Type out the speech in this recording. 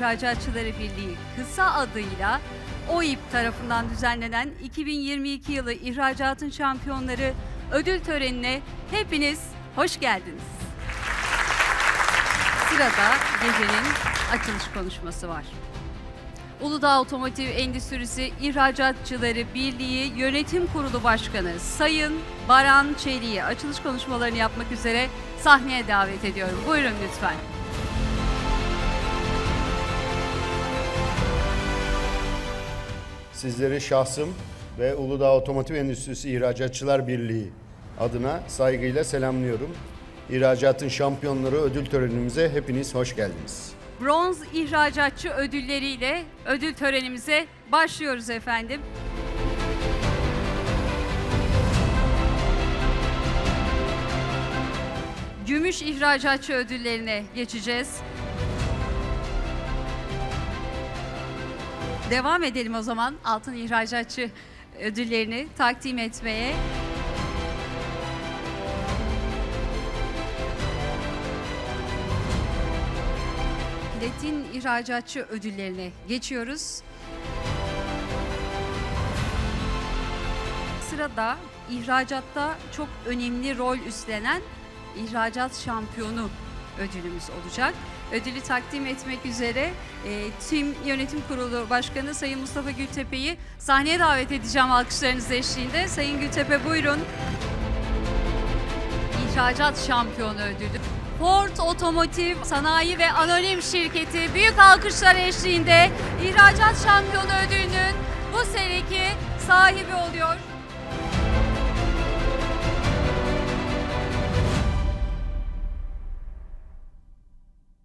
İhracatçıları Birliği kısa adıyla OİP tarafından düzenlenen 2022 yılı İhracatın Şampiyonları ödül törenine hepiniz hoş geldiniz. Sırada gecenin açılış konuşması var. Uludağ Otomotiv Endüstrisi İhracatçıları Birliği Yönetim Kurulu Başkanı Sayın Baran Çelik'i açılış konuşmalarını yapmak üzere sahneye davet ediyorum. Buyurun lütfen. Sizleri şahsım ve Uludağ Otomotiv Endüstrisi İhracatçılar Birliği adına saygıyla selamlıyorum. İhracatın şampiyonları ödül törenimize hepiniz hoş geldiniz. Bronz İhracatçı ödülleriyle ödül törenimize başlıyoruz efendim. Gümüş İhracatçı ödüllerine geçeceğiz. Devam edelim o zaman altın İhracatçı ödüllerini takdim etmeye. Platin İhracatçı ödüllerine geçiyoruz. Sırada ihracatta çok önemli rol üstlenen ihracat şampiyonu ödülümüz olacak. Ödülü takdim etmek üzere e, TİM Yönetim Kurulu Başkanı Sayın Mustafa Gültepe'yi sahneye davet edeceğim alkışlarınız eşliğinde. Sayın Gültepe buyurun. İhracat Şampiyonu ödülü. Ford Otomotiv Sanayi ve Anonim Şirketi büyük alkışlar eşliğinde İhracat Şampiyonu ödülünün bu seneki sahibi oluyor.